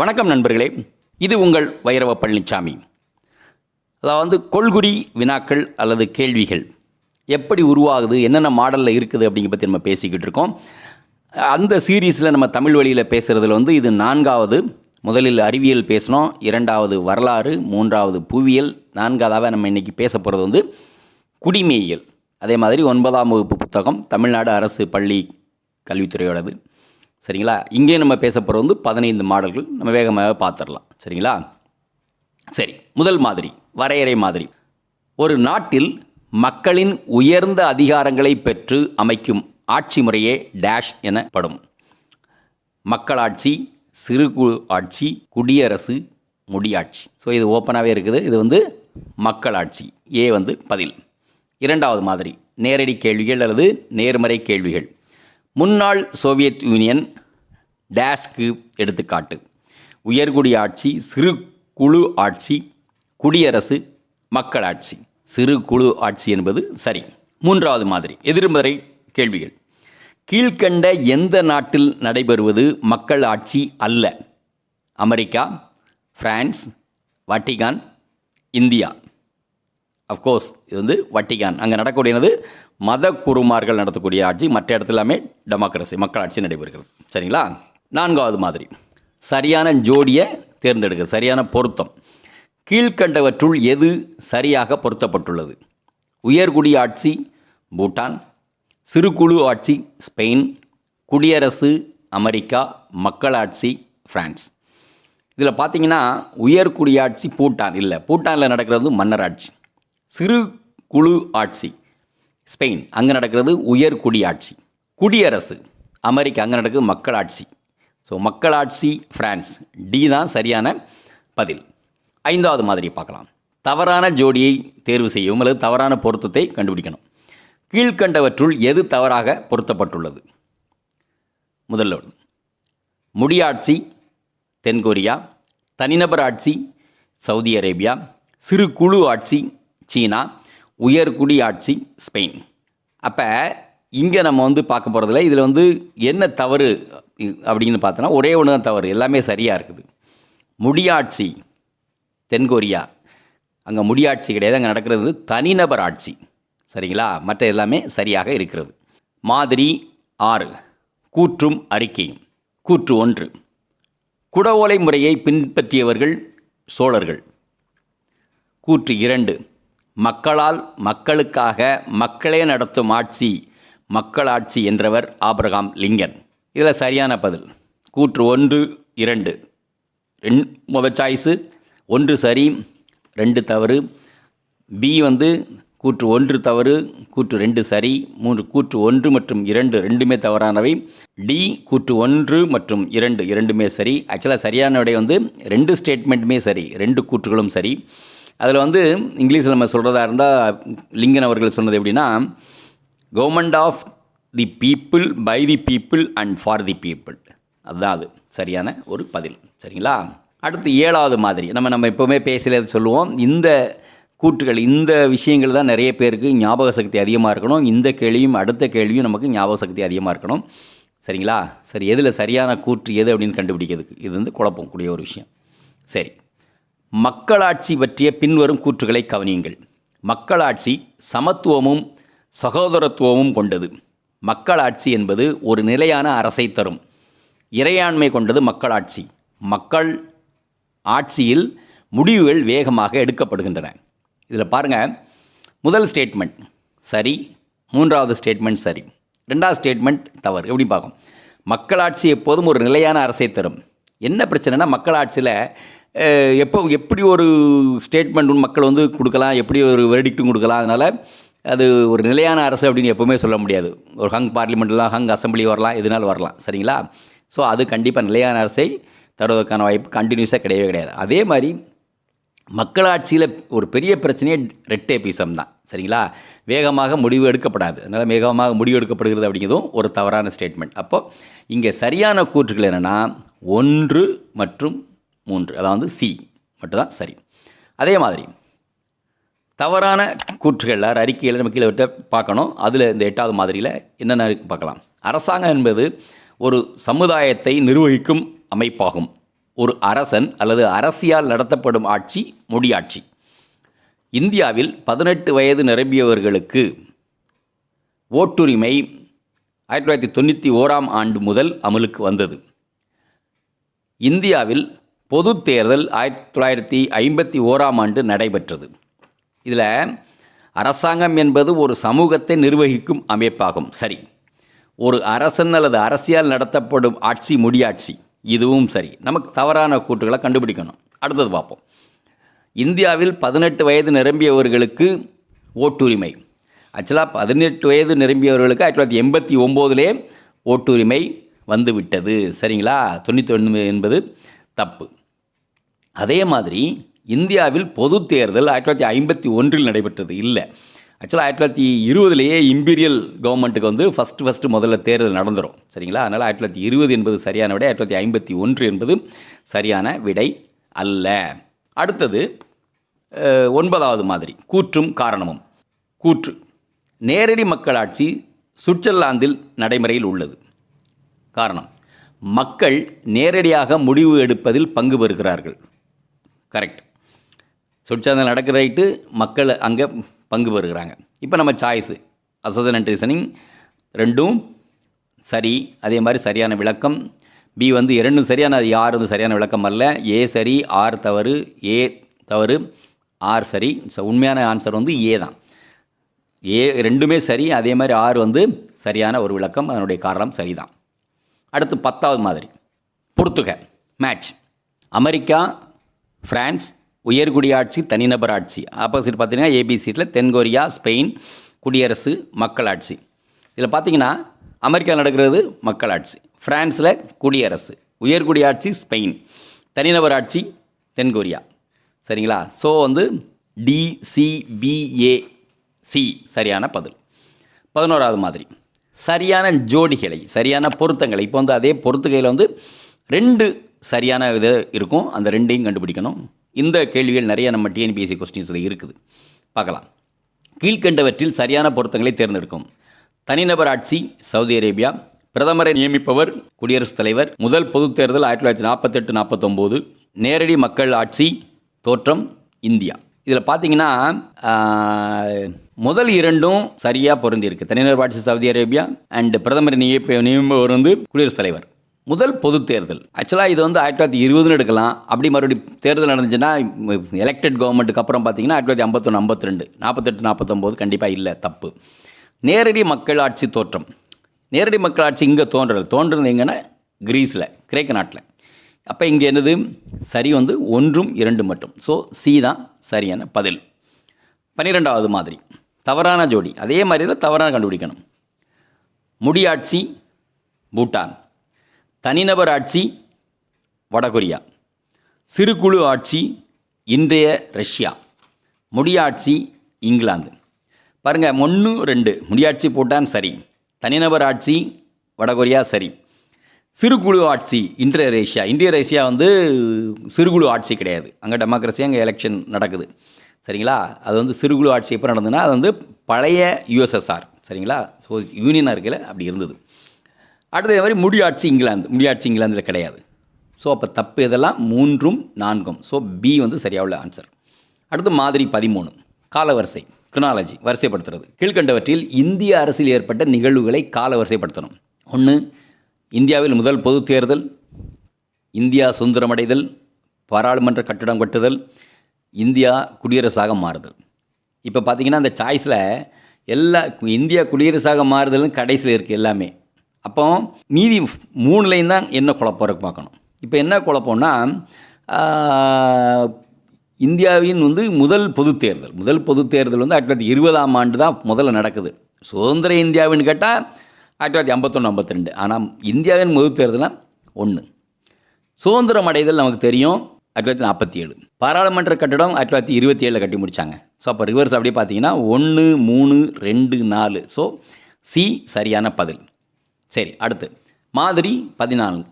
வணக்கம் நண்பர்களே. இது உங்கள் வைரவ பழனிசாமி அதாவது கொள்குறி வினாக்கள் அல்லது கேள்விகள் எப்படி உருவாகுது என்னென்ன மாடலில் இருக்குது அப்படிங்கிற பற்றி நம்ம பேசிக்கிட்டு இருக்கோம். அந்த சீரீஸில் நம்ம தமிழ் வழியில் பேசுகிறதுல வந்து இது நான்காவது. முதலில் அறிவியல் பேசினோம் இரண்டாவது வரலாறு மூன்றாவது புவியியல் நான்காவதாக நம்ம இன்றைக்கி பேச போகிறது வந்து குடிமையியல். அதே மாதிரி ஒன்பதாம் வகுப்பு புத்தகம் தமிழ்நாடு அரசு பள்ளி கல்வித்துறையோடது. சரிங்களா? இங்கே நம்ம பேச போகிறது வந்து பதினைந்து மாடல்கள். நம்ம வேகமாக பார்த்துடலாம். சரிங்களா? சரி முதல் மாதிரி வரையறை மாதிரி. ஒரு நாட்டில் மக்களின் உயர்ந்த அதிகாரங்களை பெற்று அமைக்கும் ஆட்சி முறையே டேஷ் எனப்படும். மக்களாட்சி சிறு குழு ஆட்சி குடியரசு முடியாட்சி. ஸோ இது ஓப்பனாகவே இருக்குது. இது வந்து மக்களாட்சி. ஏ வந்து பதில். இரண்டாவது மாதிரி நேரடி கேள்விகள் அல்லது நேர்மறை கேள்விகள். முன்னாள் சோவியத் யூனியன் டேஷ்க்கு எடுத்துக்காட்டு. உயர்குடி ஆட்சி சிறு குழு ஆட்சி குடியரசு மக்களாட்சி சிறு குழு ஆட்சி என்பது சரி. மூன்றாவது மாதிரி எதிர்மறை கேள்விகள். கீழ்க்கண்ட எந்த நாட்டில் நடைபெறுவது மக்கள் ஆட்சி அல்ல? America France Vatican India. Of course இது வந்து வட்டிகான் அங்கே நடக்கக்கூடியது மத குருமார்கள் நடத்தக்கூடிய ஆட்சி மற்ற இடத்துல எல்லாமே டெமோக்ரஸி மக்களாட்சி நடைபெறுகிறது. சரிங்களா? நான்காவது மாதிரி. சரியான ஜோடியை தேர்ந்தெடுக்க சரியான பொருத்தம். கீழ்கண்டவற்றுள் எது சரியாக பொருத்தப்பட்டுள்ளது? உயர்குடி ஆட்சி பூட்டான். சிறுகுழு ஆட்சி ஸ்பெயின். குடியரசு அமெரிக்கா. மக்களாட்சி ஃப்ரான்ஸ் இதில் பார்த்தீங்கன்னா உயர்குடியாட்சி பூட்டான். இல்லை பூட்டானில் நடக்கிறது மன்னராட்சி சிறு குழு ஆட்சி. ஸ்பெயின் அங்கே நடக்கிறது உயர்குடி ஆட்சி. குடியரசு அமெரிக்கா அங்கே நடக்குது மக்களாட்சி ஸோ மக்களாட்சி ஃப்ரான்ஸ். டி தான் சரியான பதில். ஐந்தாவது மாதிரி பார்க்கலாம். தவறான ஜோடியை தேர்வு செய்யவும் அல்லது தவறான பொருத்தத்தை கண்டுபிடிக்கணும். கீழ்கண்டவற்றுள் எது தவறாக பொருத்தப்பட்டுள்ளது? முதல்ல முடியாட்சி தென்கொரியா. தனிநபர் ஆட்சி சவுதி அரேபியா. சிறு குழு ஆட்சி சீனா உயர்குடி ஆட்சி ஸ்பெயின். அப்போ இங்கே நம்ம வந்து பார்க்க போகிறதில்ல இதில் வந்து என்ன தவறு அப்படின்னு பார்த்தோன்னா ஒரே ஒன்று தான் தவறு. எல்லாமே சரியாக இருக்குது. முடியாட்சி தென்கொரியா. அங்கே முடியாட்சி கிடையாது. அங்கே நடக்கிறது தனிநபர் ஆட்சி. சரிங்களா? மற்ற எல்லாமே சரியாக இருக்கிறது. மாதிரி ஆறு. கூற்றும் அறிக்கையும் கூற்று ஒன்று. குடவோலை முறையை பின்பற்றியவர்கள் சோழர்கள். கூற்று இரண்டு. மக்களால் மக்களுக்காக மக்களே நடத்தும் ஆட்சி மக்களாட்சி என்றவர் ஆபிரகாம் லிங்கன். இதில் சரியான பதில். கூற்று ஒன்று இரண்டு. ரெண் முத சாய்ஸு ஒன்று சரி ரெண்டு தவறு. பி வந்து கூற்று ஒன்று தவறு கூற்று ரெண்டு சரி மூன்று கூற்று ஒன்று மற்றும் இரண்டு ரெண்டுமே தவறானவை. டி கூற்று ஒன்று மற்றும் இரண்டு இரண்டுமே சரி. ஆக்சுவலாக சரியான விடை வந்து ரெண்டு ஸ்டேட்மெண்ட்டுமே சரி ரெண்டு கூற்றுகளும் சரி. அதில் வந்து இங்கிலீஷில் நம்ம சொல்கிறதா இருந்தால் லிங்கன் அவர்கள் சொன்னது எப்படின்னா government of the people by the people and for the people அதுதான் அது. சரியான ஒரு பதில். சரிங்களா? அடுத்து ஏழாவது மாதிரி. நம்ம நம்ம எப்போவுமே பேசல சொல்லுவோம் இந்த கூற்றுகள் இந்த விஷயங்கள் தான் நிறைய பேருக்கு ஞாபக சக்தி அதிகமாக இருக்கணும். இந்த கேள்வியும் அடுத்த கேள்வியும் நமக்கு ஞாபக சக்தி அதிகமாக இருக்கணும். சரிங்களா? சரி எதில் சரியான கூற்று எது அப்படின்னு கண்டுபிடிக்கிறதுக்கு? இது வந்து குழப்பம் கூடிய ஒரு விஷயம். சரி. மக்களாட்சி பற்றிய பின்வரும் கூற்றுகளை கவனியுங்கள். மக்களாட்சி சமத்துவமும் சகோதரத்துவமும் கொண்டது. மக்களாட்சி என்பது ஒரு நிலையான அரசை தரும். இறையாண்மை கொண்டது மக்களாட்சி. மக்கள் ஆட்சியில் முடிவுகள் வேகமாக எடுக்கப்படுகின்றன. இதில் பாருங்கள் முதல் ஸ்டேட்மெண்ட் சரி மூன்றாவது ஸ்டேட்மெண்ட் சரி ரெண்டாவது ஸ்டேட்மெண்ட் தவறு. எப்படி பார்க்கும் மக்களாட்சி எப்போதும் ஒரு நிலையான அரசை தரும். என்ன பிரச்சனைனா மக்களாட்சியில் எப்போ எப்படி ஒரு ஸ்டேட்மெண்ட் மக்கள் வந்து கொடுக்கலாம் எப்படி ஒரு வெர்டிக்ட்டும் கொடுக்கலாம் அதனால் அது ஒரு நிலையான அரசு அப்படின்னு எப்போவுமே சொல்ல முடியாது. ஒரு ஹங் பார்லிமெண்ட்லாம் ஹங் அசம்பிளி வரலாம் எதுனாலும் வரலாம் சரிங்களா? ஸோ அது கண்டிப்பாக நிலையான அரசை தருவதற்கான வாய்ப்பு கண்டினியூஸாக கிடையவே கிடையாது. அதே மாதிரி மக்களாட்சியில் ஒரு பெரிய பிரச்சனையே ரெட்டேபிசம் தான் சரிங்களா? வேகமாக முடிவு எடுக்கப்படாது. அதனால் வேகமாக முடிவு எடுக்கப்படுகிறது அப்படிங்கிறதும் ஒரு தவறான ஸ்டேட்மெண்ட் அப்போது இங்கே சரியான கூற்றுகள் என்னென்னா ஒன்று மற்றும் மூன்று. அதாவது சி. மட்டும்தான் சரி. அதே மாதிரி தவறான கூற்றுகள் அறிக்கையில் நம்ம கீழே பார்க்கணும். அதில் இந்த எட்டாவது மாதிரியில் என்னென்ன பார்க்கலாம். அரசாங்கம் என்பது ஒரு சமுதாயத்தை நிர்வகிக்கும் அமைப்பாகும். ஒரு அரசன் அல்லது அரசியால் நடத்தப்படும் ஆட்சி முடியாட்சி இந்தியாவில் பதினெட்டு வயது நிரம்பியவர்களுக்கு ஓட்டுரிமை ஆயிரத்தி தொள்ளாயிரத்தி தொண்ணூற்றி ஓராம் ஆண்டு முதல் அமலுக்கு வந்தது. இந்தியாவில் பொது தேர்தல் ஆயிரத்தி தொள்ளாயிரத்தி ஐம்பத்தி ஓராம் ஆண்டு நடைபெற்றது. இதில் அரசாங்கம் என்பது ஒரு சமூகத்தை நிர்வகிக்கும் அமைப்பாகும். சரி ஒரு அரசன் அல்லது அரசியல் நடத்தப்படும் ஆட்சி முடியாட்சி இதுவும் சரி. நமக்கு தவறான கூற்றுகளை கண்டுபிடிக்கணும். அடுத்தது பார்ப்போம். இந்தியாவில் பதினெட்டு வயது நிரம்பியவர்களுக்கு ஓட்டுரிமை. ஆக்சுவலாக பதினெட்டு வயது நிரம்பியவர்களுக்கு ஆயிரத்தி தொள்ளாயிரத்தி எண்பத்தி ஒம்போதிலே ஓட்டுரிமை வந்து விட்டது சரிங்களா? தொண்ணூற்றி ஒன்று என்பது தப்பு. அதே மாதிரி இந்தியாவில் பொது தேர்தல் ஆயிரத்தி தொள்ளாயிரத்தி ஐம்பத்தி ஒன்றில் நடைபெற்றது இல்லை. ஆக்சுவலாக ஆயிரத்தி தொள்ளாயிரத்தி இருபதுலேயே இம்பீரியல் கவர்மெண்ட்டுக்கு வந்து ஃபஸ்ட்டு ஃபஸ்ட்டு முதல்ல தேர்தல் நடந்துடும் சரிங்களா? அதனால் ஆயிரத்தி தொள்ளாயிரத்தி இருபது என்பது சரியான விடை ஆயிரத்தி தொள்ளாயிரத்தி ஐம்பத்தி ஒன்று என்பது சரியான விடை அல்ல. அடுத்தது ஒன்பதாவது மாதிரி கூற்றும் காரணமும். கூற்று. நேரடி மக்களாட்சி சுவிட்சர்லாந்தில் நடைமுறையில் உள்ளது. காரணம் மக்கள் நேரடியாக முடிவு எடுப்பதில் பங்கு பெறுகிறார்கள். கரெக்ட் சுவிட்சர்லாந்தில் நடக்கிற ரைட்டு மக்கள் அங்கே பங்கு பெறுகிறாங்க. இப்போ நம்ம சாய்ஸு அசோசியன் ரீசனிங் ரெண்டும் சரி அதே மாதிரி சரியான விளக்கம். பி வந்து இரண்டும் சரியான அது யார் வந்து சரியான விளக்கம் அல்ல. ஏ சரி ஆர் தவறு ஏ தவறு ஆர் சரி. ஸோ உண்மையான ஆன்சர் வந்து ஏ தான். ஏ ரெண்டுமே சரி அதே மாதிரி ஆர் வந்து சரியான ஒரு விளக்கம் அதனுடைய காரணம் சரிதான். அடுத்து பத்தாவது மாதிரி பொறுத்துக மேட்ச் அமெரிக்கா பிரான்ஸ் உயர்குடியாட்சி தனிநபர் ஆட்சி ஆப்போசிட் பார்த்தீங்கன்னா ஏபிசியில் தென்கொரியா ஸ்பெயின் குடியரசு மக்களாட்சி. இதில் பார்த்தீங்கன்னா அமெரிக்காவில் நடக்கிறது மக்களாட்சி. ஃப்ரான்ஸில் குடியரசு. உயர்குடியாட்சி ஸ்பெயின். தனிநபர் ஆட்சி தென்கொரியா. சரிங்களா? ஸோ வந்து டிசிபிஏசி சரியான பதில். பதினோராவது மாதிரி. சரியான ஜோடிகளை சரியான பொருத்தங்களை. இப்போ வந்து அதே பொருத்துகையில் வந்து ரெண்டு சரியான இது இருக்கும். அந்த ரெண்டையும் கண்டுபிடிக்கணும். இந்த கேள்விகள் நிறைய நம்ம டிஎன்பிஎஸ்சி கொஸ்டின்ஸில் இருக்குது. பார்க்கலாம். கீழ்கண்டவற்றில் சரியான பொருத்தங்களை தேர்ந்தெடுக்கும். தனிநபர் ஆட்சி சவுதி அரேபியா. பிரதமரை நியமிப்பவர் குடியரசுத் தலைவர். முதல் பொதுத் தேர்தல் ஆயிரத்தி தொள்ளாயிரத்தி நாற்பத்தெட்டு நாற்பத்தொம்போது. நேரடி மக்கள் ஆட்சி தோற்றம் இந்தியா. இதில் பார்த்தீங்கன்னா முதல் இரண்டும் சரியாக பொருந்திருக்கு தனிநபர் ஆட்சி சவுதி அரேபியா. அண்டு பிரதமர் நியமிப்ப நியமிப்பவர் வந்து குடியரசுத் தலைவர். முதல் பொது தேர்தல். ஆக்சுவலாக இது வந்து ஆயிரத்தி தொள்ளாயிரத்தி இருபதுன்னு எடுக்கலாம். அப்படி மறுபடியும் தேர்தல் நடந்துச்சுன்னா எலெக்டட் கவர்மெண்ட்டுக்கு அப்புறம் பார்த்தீங்கன்னா ஆயிரத்தி தொள்ளாயிரத்தி ஐம்பத்தொன்று ஐம்பத்தி ரெண்டு நாற்பத்தெட்டு நாற்பத்தொம்போது கண்டிப்பாக இல்லை தப்பு. நேரடி மக்களாட்சி தோற்றம். நேரடி மக்களாட்சி இங்கே தோன்றல் தோன்றது எங்கன்னா கிரீஸில் கிரேக்க நாட்டில். அப்போ இங்கே என்னது? சரி வந்து ஒன்றும் இரண்டு மட்டும். ஸோ சி தான் சரியான பதில். பன்னிரெண்டாவது மாதிரி. தவறான ஜோடி. அதே மாதிரி தான் தவறான கண்டுபிடிக்கணும். முடியாட்சி பூட்டான். தனிநபர் ஆட்சி வடகொரியா சிறுகுழு ஆட்சி இன்றைய ரஷ்யா முடியாட்சி இங்கிலாந்து. பாருங்கள் ஒன்று ரெண்டு முடியாட்சி போட்டான் சரி தனிநபர் ஆட்சி வடகொரியா சரி. சிறுகுழு ஆட்சி இன்றைய ரஷ்யா இந்திய ரஷ்யா வந்து சிறுகுழு ஆட்சி கிடையாது. அங்கே டெமோக்ரஸி அங்கே எலெக்ஷன் நடக்குது. சரிங்களா? அது வந்து சிறுகுழு ஆட்சி எப்போ நடந்ததுன்னா அது வந்து பழைய யுஎஸ்எஸ்ஆர் சரிங்களா? ஸோ யூனியனாக இருக்கல அப்படி இருந்தது. அடுத்த இது மாதிரி முடியாட்சி இங்கிலாந்து முடியாட்சி இங்கிலாந்தில் கிடையாது. ஸோ அப்போ தப்பு இதெல்லாம் மூன்றும் நான்கும். ஸோ பி வந்து சரியாக உள்ள ஆன்சர் அடுத்து மாதிரி பதிமூணு. காலவரிசை க்ரினாலஜி வரிசைப்படுத்துறது. கீழ்கண்டவற்றில் இந்திய அரசில் ஏற்பட்ட நிகழ்வுகளை கால வரிசைப்படுத்தணும் ஒன்று இந்தியாவில் முதல் பொது தேர்தல் இந்தியா சுதந்திரமடைதல் பாராளுமன்ற கட்டிடம் கட்டுதல் இந்தியா குடியரசாக மாறுதல். இப்போ பார்த்தீங்கன்னா அந்த சாய்ஸில் எல்லா இந்தியா குடியரசாக மாறுதல்னு கடைசியில் இருக்குது எல்லாமே. அப்போ மீதி மூணுலேயும் தான் என்ன குழப்பம் இருக்கு பார்க்கணும். இப்போ என்ன குழப்பம்னா இந்தியாவின் வந்து முதல் பொதுத் தேர்தல். முதல் பொது தேர்தல் வந்து ஆயிரத்தி தொள்ளாயிரத்தி இருபதாம் ஆண்டு தான் முதல்ல நடக்குது. சுதந்திர இந்தியாவின்னு கேட்டால் ஆயிரத்தி தொள்ளாயிரத்தி ஐம்பத்தொன்று ஐம்பத்தி ரெண்டு ஆனால் இந்தியாவின் முதல் தேர்தலாம் ஒன்று சுதந்திரம் அடைதல் நமக்கு தெரியும் ஆயிரத்தி தொள்ளாயிரத்தி நாற்பத்தி ஏழு பாராளுமன்ற கட்டடம் ஆயிரத்தி தொள்ளாயிரத்தி இருபத்தி ஏழில் கட்டி முடித்தாங்க ஸோ அப்போ ரிவர்ஸ் அப்படியே பார்த்தீங்கன்னா ஒன்று மூணு ரெண்டு நாலு. ஸோ சி சரியான பதில். சரி அடுத்து. மாதிரி பதினான்கு.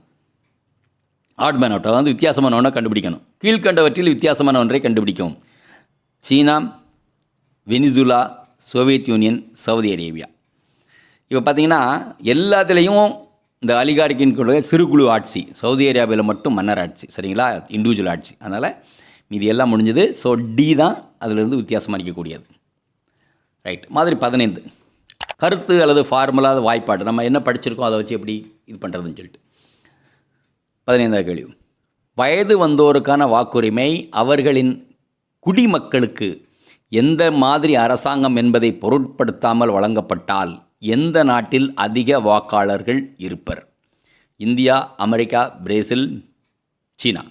ஆட்மேன் அவுட் அதாவது வித்தியாசமான ஒன்றை கண்டுபிடிக்கணும். கீழ்கண்டவற்றில் வித்தியாசமான ஒன்றை கண்டுபிடிக்கவும். China Venezuela Soviet Union Saudi Arabia. இப்போ பார்த்தீங்கன்னா எல்லாத்துலேயும் இந்த அலிகாரிக்கின் கொள்கை சிறுகுழு ஆட்சி. சவுதி அரேபியாவில் மட்டும் மன்னர் ஆட்சி. சரிங்களா? இண்டிவிஜுவல் ஆட்சி. அதனால் மீதி எல்லாம் முடிஞ்சது. ஸோ டி தான் அதிலிருந்து வித்தியாசமாக இருக்கக்கூடியது ரைட் மாதிரி பதினைந்து. கருத்து அல்லது ஃபார்முலா அது வாய்ப்பாடு. நம்ம என்ன படிச்சிருக்கோம் அதை வச்சு எப்படி இது பண்ணுறதுன்னு சொல்லிட்டு. பதினைந்தாவது கேள்வி. வயது வந்தோருக்கான வாக்குரிமை அவர்களின் குடிமக்களுக்கு எந்த மாதிரி அரசாங்கம் என்பதை பொருட்படுத்தாமல் வழங்கப்பட்டால் எந்த நாட்டில் அதிக வாக்காளர்கள் இருப்பர்? India America Brazil China.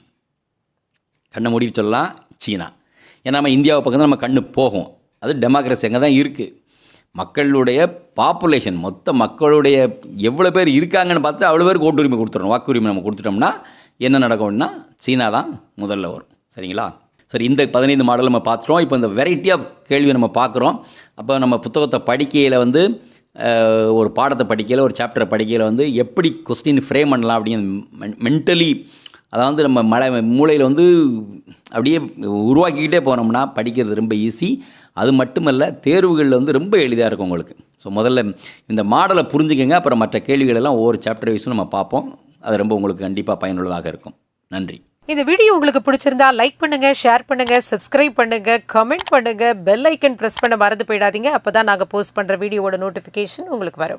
கண்ணை முடிவு சொல்லலாம் சீனா. ஏன்னா நம்ம இந்தியாவை பக்கம் நம்ம கண்ணு போகும். அது டெமோக்ரஸி அங்கே தான் இருக்குது மக்களுடைய பாப்புலேஷன் மொத்த மக்களுடைய எவ்வளோ பேர் இருக்காங்கன்னு பார்த்து அவ்வளோ பேருக்கு ஓட்டுரிமை கொடுத்துடணும். வாக்குரிமை நம்ம கொடுத்துட்டோம்னா என்ன நடக்கும்னா சீனா தான் முதல்ல வரும். சரிங்களா? சரி இந்த பதினைந்து மாடல் நம்ம பார்த்துட்டோம். இப்போ இந்த வெரைட்டி ஆஃப் கேள்வி நம்ம பார்க்குறோம். அப்போ நம்ம புத்தகத்தை படிக்கையில் வந்து ஒரு பாடத்தை படிக்கையில் ஒரு சாப்டரை படிக்கையில் வந்து எப்படி கொஸ்டின் ஃப்ரேம் பண்ணலாம் அப்படின்னு மென்டலி அதாவது நம்ம மலை மூளையில் வந்து அப்படியே உருவாக்கிக்கிட்டே போனோம்னா படிக்கிறது ரொம்ப ஈஸி அது மட்டுமல்ல தேர்வுகளில் வந்து ரொம்ப எளிதாக இருக்கும் உங்களுக்கு. ஸோ முதல்ல இந்த மாடலை புரிஞ்சுக்கங்க. அப்புறம் மற்ற கேள்விகளெல்லாம் ஒவ்வொரு சாப்டர் வைஸும் நம்ம பார்ப்போம். அது ரொம்ப உங்களுக்கு கண்டிப்பாக பயனுள்ளதாக இருக்கும். நன்றி. இந்த வீடியோ உங்களுக்கு பிடிச்சிருந்தா லைக் பண்ணுங்க ஷேர் பண்ணுங்க சப்ஸ்கிரைப் பண்ணுங்க கமெண்ட் பண்ணுங்க பெல் ஐக்கன் ப்ரெஸ் பண்ண மறந்து போயிடாதீங்க. அப்பதான் நாங்கள் போஸ்ட் பண்ணுற வீடியோவோட நோட்டிஃபிகேஷன் உங்களுக்கு வரும்.